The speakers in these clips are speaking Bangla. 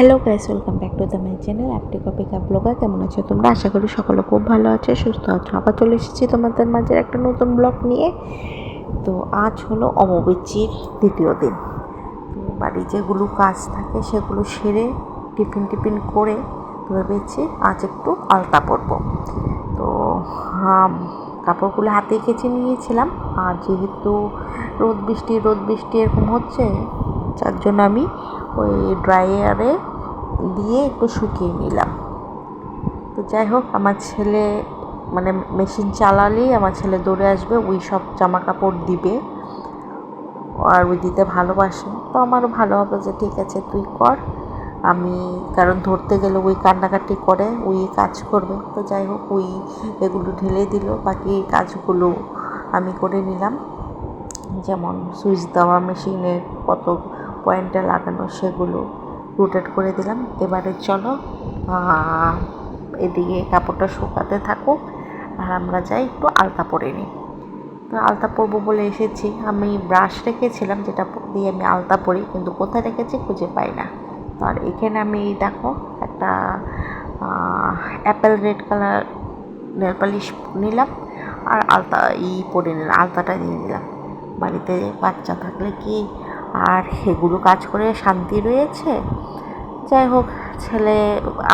Hello guys, welcome back to the my channel অ্যাপটি কপি কাপ ব্লগার। কেমন আছো তোমরা? আশা করি সকলে খুব ভালো আছে, সুস্থ আছো। আবার চলে এসেছি তোমাদের মাঝে একটা নতুন ব্লগ নিয়ে। তো আজ হলো অমবিচির দ্বিতীয় দিন। তো বাড়ি যেগুলো কাজ থাকে সেগুলো সেরে টিফিন টিফিন করে ভেবেছি আজ একটু আলতা পরবো। তো কাপড়গুলো হাতে কেচে নিয়েছিলাম। আর যেহেতু রোদ বৃষ্টি রোদ বৃষ্টি এরকম হচ্ছে, যার জন্য আমি ওই ড্রায়ারে দিয়ে একটু শুকিয়ে নিলাম। তো যাই হোক, আমার ছেলে মানে মেশিন চালালেই আমার ছেলে দৌড়ে আসবে, ওই সব জামা কাপড় দিবে আর ওই দিতে ভালোবাসে। তো আমারও ভালো হবে যে, ঠিক আছে, তুই কর। আমি, কারণ ধরতে গেলে ওই কান্নাকাটি করে, ওই কাজ করবে। তো যাই হোক, ওই এগুলো ঢেলে দিল, বাকি কাজগুলো আমি করে নিলাম। যেমন সুইচ দেওয়া মেশিনের কত পয়েন্টে লাগানো সেগুলো রোটেট করে দিলাম। এবারে চলো এদিকে কাপড়টা শুকাতে থাকুক আর আমরা যাই একটু আলতা পরে নিই। তো আলতা পরবো বলে এসেছি। আমি ব্রাশ রেখেছিলাম যেটা দিয়ে আমি আলতা পরি, কিন্তু কোথায় রেখেছি খুঁজে পাই না। আর এখানে আমি দেখো একটা apple red colour nail polish নিলাম আর আলতা ই পরে নিলাম আলতাটা নিয়ে নিলাম বাড়িতে বাচ্চা থাকলে কি আর সেগুলো কাজ করে শান্তি রয়েছে। যাই হোক, ছেলে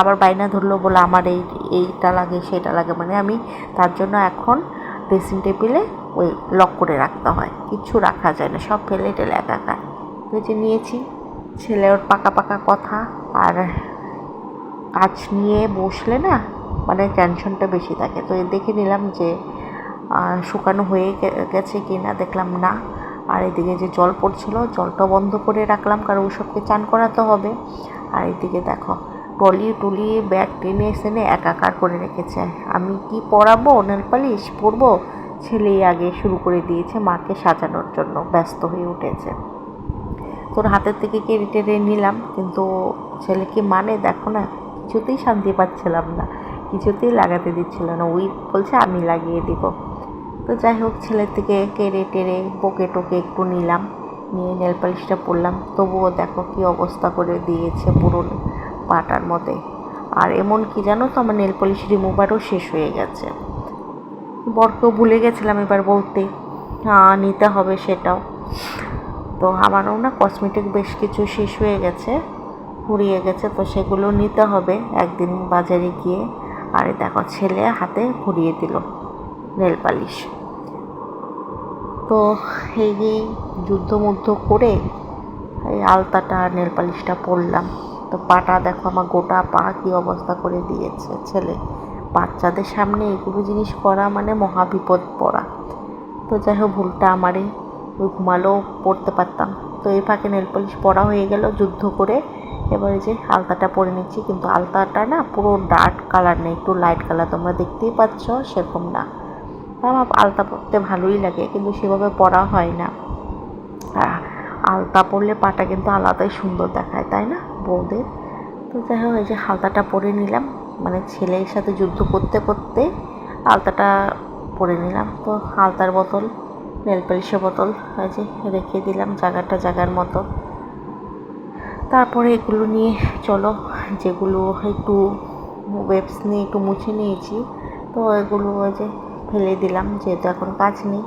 আবার বাইনা ধরলো বলে আমার এই, এইটা লাগে, সেটা লাগে মানে আমি তার জন্য এখন ড্রেসিং টেবিলে ওই লক করে রাখতে হয়। কিচ্ছু রাখা যায় না, সব ফেলে টেলে একাকার যে নিয়েছি। ছেলে ওর পাকা পাকা কথা আর কাজ নিয়ে বসলে না মানে টেনশনটা বেশি থাকে। তো দেখে নিলাম যে শুকানো হয়ে গেছে কি না দেখলাম না। আর এদিকে যে জল পড়ছিল জলটা বন্ধ করে রাখলাম, কারণ ওসবকে চান করাতে হবে। আর এদিকে দেখো টলি টুলি ব্যাগ টেনে এসে একাকার করে রেখেছে। আমি কি পরাবো? নেল পালিশ পরবো? ছেলেই আগে শুরু করে দিয়েছে মাকে সাজানোর জন্য, ব্যস্ত হয়ে উঠেছে। তোর হাতের থেকে কেড়ে টেড়ে নিলাম, কিন্তু ছেলে কি মানে দেখো না, কিছুতেই শান্তি পাচ্ছিলাম না, কিছুতেই লাগাতে দিচ্ছিল না। ওই বলছে, আমি লাগিয়ে দিব। তো যাই হোক, ছেলের থেকে কেড়ে টেড়ে বকে টোকে একটু নিলাম। নিয়ে নেল পালিশটা পরলাম। তবুও দেখো কি অবস্থা করে দিয়েছে পুরো পাটার মধ্যে। আর এমন কি জানো তো, আমার নেল পলিশ রিমুভারও শেষ হয়ে গেছে। বরকেও ভুলে গেছিলাম এবার বলতে। হ্যাঁ নিতে হবে সেটাও। তো আমারও না কসমেটিক বেশ কিছু শেষ হয়ে গেছে ফুরিয়ে গেছে, তো সেগুলো নিতে হবে একদিন বাজারে গিয়ে। আর দেখো, ছেলে হাতে ঘুরিয়ে দিল। নেল পালিশ তো এই যে যুদ্ধ মুদ্ধ করে এই আলতাটা নেল পালিশটা পরলাম। তো পাটা দেখো আমার গোটা পা কী অবস্থা করে দিয়েছে, ছেলে। বাচ্চাদের সামনে এগুলো জিনিস করা মানে মহাবিপদ পড়া। তো যাই হোক, ভুলটা আমারই। ওই ঘুমালেও পড়তে পারতাম। তো এই ফাঁকে নেল পলিশ পরা হয়ে গেল যুদ্ধ করে। এবারে যে আলতাটা পরে নিচ্ছি। কিন্তু আলতাটা না পুরো ডার্ক কালার নেই, একটু লাইট কালার। তোমরা দেখতেই পাচ্ছ, সেরকম না। আমার আলতা পরতে ভালোই লাগে, কিন্তু সেভাবে পরা হয় না। আলতা পরলে পাটা কিন্তু আলাদাই সুন্দর দেখায়, তাই না, বউদের? তো যাই হোক, এই যে হালতাটা পরে নিলাম। মানে ছেলের সাথে যুদ্ধ করতে করতে আলতাটা পরে নিলাম। তো আলতার বোতল, নেল পালিশের বোতল, এই যে রেখে দিলাম জায়গাটা জায়গার মতো। তারপরে এগুলো নিয়ে চলো, যেগুলো একটু ওয়েবস নিয়ে একটু মুছে নিয়েছি। তো এগুলো ওই যে ফেলে দিলাম, যেহেতু এখন কাজ নেই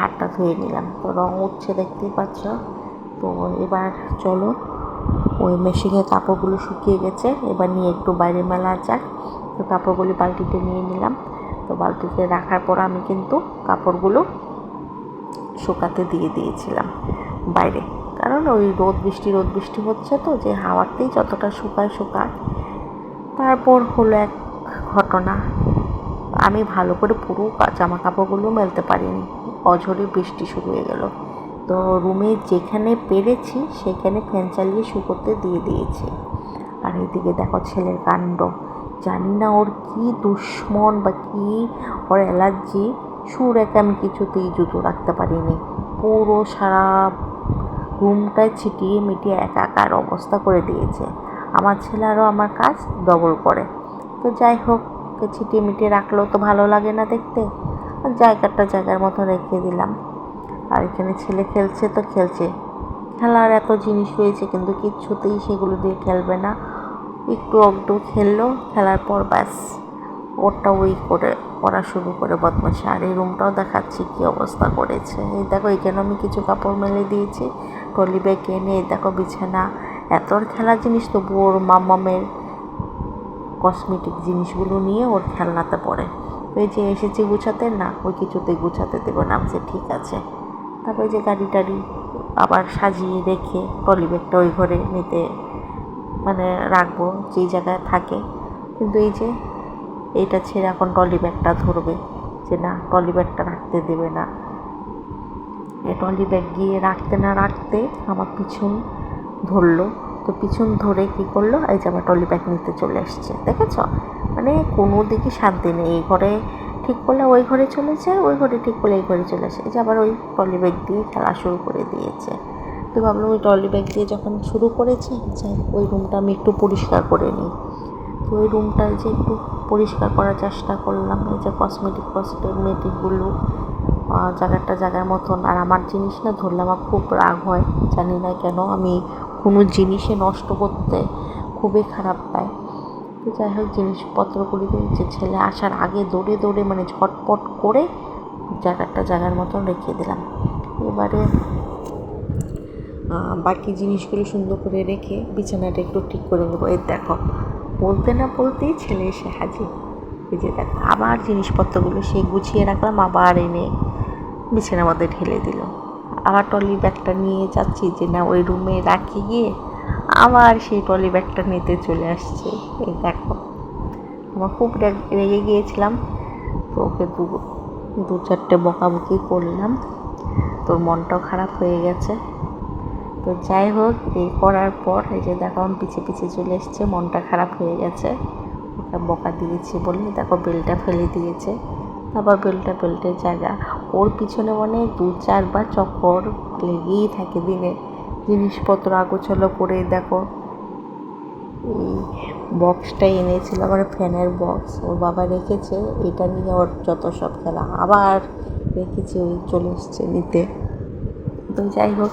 হাতটা ধুয়ে নিলাম। তো রং উঠছে দেখতেই পাচ্ছ। তো এবার চলো, ওই মেশিনে কাপড়গুলো শুকিয়ে গেছে। এবার নিয়ে একটু বাইরে মেলা যাক। তো কাপড়গুলি বালতিতে নিয়ে নিলাম। তো বালতিতে রাখার পর আমি কিন্তু কাপড়গুলো শুকাতে দিয়ে দিয়েছিলাম বাইরে। কারণ ওই রোদ বৃষ্টি রোদ বৃষ্টি হচ্ছে তো, যে হাওয়াতেই যতটা শুকায় শুকায় তারপর হলো এক ঘটনা। আমি ভালো করে পুরো জামা কাপড়গুলো মেলতে পারিনি। অঝরে বৃষ্টি শুরু হয়ে গেল। তো রুমে যেখানে পেরেছি, সেখানে ফ্যান চালিয়ে শুকোতে দিয়ে দিয়েছি। আর এদিকে দেখো ছেলের কাণ্ড। জানি না ওর কি দুশ্মন বা কি ওর অ্যালার্জি। সুর রেখে আমি কিছুতেই জুতো রাখতে পারিনি। পুরো সারা রুমটায় ছিটিয়ে মিটিয়ে একাকার অবস্থা করে দিয়েছে। আমার ছেলে আরও আমার কাজ ডবল করে। তো যাই হোক ওকে ছিটিয়ে মিটিয়ে রাখলেও তো ভালো লাগে না দেখতে। আর জায়গাটা জায়গার মতো রেখে দিলাম। আর এখানে ছেলে খেলছে তো খেলছে। খেলার এত জিনিস রয়েছে কিন্তু কিচ্ছুতেই সেগুলো দিয়ে খেলবে না। একটু একটু খেললো, খেলার পর ব্যাস। ওরটা ওই করে করা শুরু করে বদমাশি। আর এই রুমটাও দেখাচ্ছি কী অবস্থা করেছে। এই দেখো এখানে আমি কিছু কাপড় মেলে দিয়েছি। ট্রলি ব্যাগ এনে এই দেখো বিছানা। এত খেলার জিনিস তবু ওর মামামের কসমেটিক জিনিসগুলো নিয়ে ওর খেলনাতে পড়ে। ওই যে এসেছি গুছাতে, না, ওই কিছুতে গুছাতে দেবো না যে ঠিক আছে। তারপরে যে গাড়ি টাড়ি আবার সাজিয়ে রেখে ট্রলি ব্যাগটা ওই ঘরে নিতে মানে রাখব, যেই জায়গায় থাকে। কিন্তু এই যে এইটা ছেড়ে এখন ট্রলি ব্যাগটা ধরবে যে, না ট্রলি ব্যাগটা রাখতে দেবে না। এই ট্রলি ব্যাগ গিয়ে রাখতে না রাখতে আমার পিছন ধরলো। তো পিছন ধরে কি করল? এই যে আমার ট্রলি ব্যাগ নিতে চলে এসছে, দেখেছ? মানে কোনো দিকে শান্তি নেই। এই ঘরে ঠিক করলে ওই ঘরে চলে যায়, ওই ঘরে ঠিক করলে এই ঘরে চলে আসে। এই যে আবার ওই ট্রলি ব্যাগ দিয়ে খেলা শুরু করে দিয়েছে। তো ভাবলাম ওই ট্রলি ব্যাগ দিয়ে যখন শুরু করেছে, যাই ওই রুমটা আমি একটু পরিষ্কার করে নিই। তো ওই রুমটা যে একটু পরিষ্কার করার চেষ্টা করলাম, এই যে কসমেটিক কসমেটিকগুলো জায়গাটা জায়গার মতন। আর আমার জিনিস না ধরলে আমার খুব রাগ হয়, জানি না কেন আমি কোনো জিনিসে নষ্ট করতে খুবই খারাপ পায়। তো যাই হোক জিনিসপত্রগুলি যে ছেলে আসার আগে দৌড়ে দৌড়ে মানে ঝটপট করে জায়গাটা জায়গার মতন রেখে দিলাম। এবারে বাকি জিনিসগুলো সুন্দর করে রেখে বিছানাটা একটু ঠিক করে নেব। এই দেখো, বলতে না বলতেই ছেলে এসে হাজির। এই যে দেখো, আবার জিনিসপত্রগুলো সে গুছিয়ে রাখলাম, আবার এনে বিছানার মধ্যে ঢেলে দিল। আবার ট্রলি ব্যাগটা নিয়ে যাচ্ছি যে না, ওই রুমে রাখি গিয়ে আবার সেই ট্রলি ব্যাগটা নিতে চলে আসছে। এই দেখো, আমার খুব রেগে গিয়েছিলাম। তো ওকে দু দু চারটে বকাবকি করলাম। তোর মনটাও খারাপ হয়ে গেছে। তো যাই হোক এই করার পর এই যে দেখো আমি পিছিয়ে পিছিয়ে চলে এসছে, মনটা খারাপ হয়ে গেছে। ওকে বকা দিয়েছি বলে দেখো বেলটা ফেলে দিয়েছে। আবার বেলটা বেল্টের জায়গা। ওর পিছনে মানে দু চারবার চক্কর লেগেই থাকে দিনে। জিনিসপত্র আগোছালো করে, দেখো। এই বক্সটা এনেছিল আমার ফ্যানের বক্স ওর বাবা রেখেছে, এটা নিয়ে ওর যত সব খেলা। আবার রেখেছে, ওই চলে এসছে নিতে। তো যাই হোক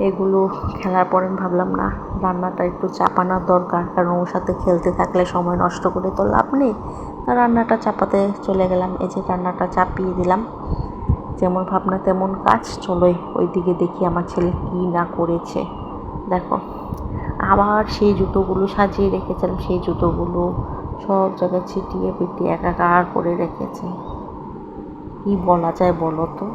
এগুলো খেলার পরে আমি ভাবলাম, না, রান্নাটা একটু চাপানোর দরকার। কারণ ওর সাথে খেলতে থাকলে সময় নষ্ট করে তো লাভ নেই। রান্নাটা চাপাতে চলে গেলাম। এই যে রান্নাটা চাপিয়ে দিলাম। যেমন ভাবনা, তেমন কাজ। চলোই ওই দিকে দেখি আমার ছেলে কী না করেছে। দেখো, আবার সেই জুতোগুলো সাজিয়ে রেখেছিলাম। সেই জুতোগুলো সব জায়গায় ছিটিয়ে পিটিয়ে একাকার করে রেখেছে। কি বলা যায় বলো তো?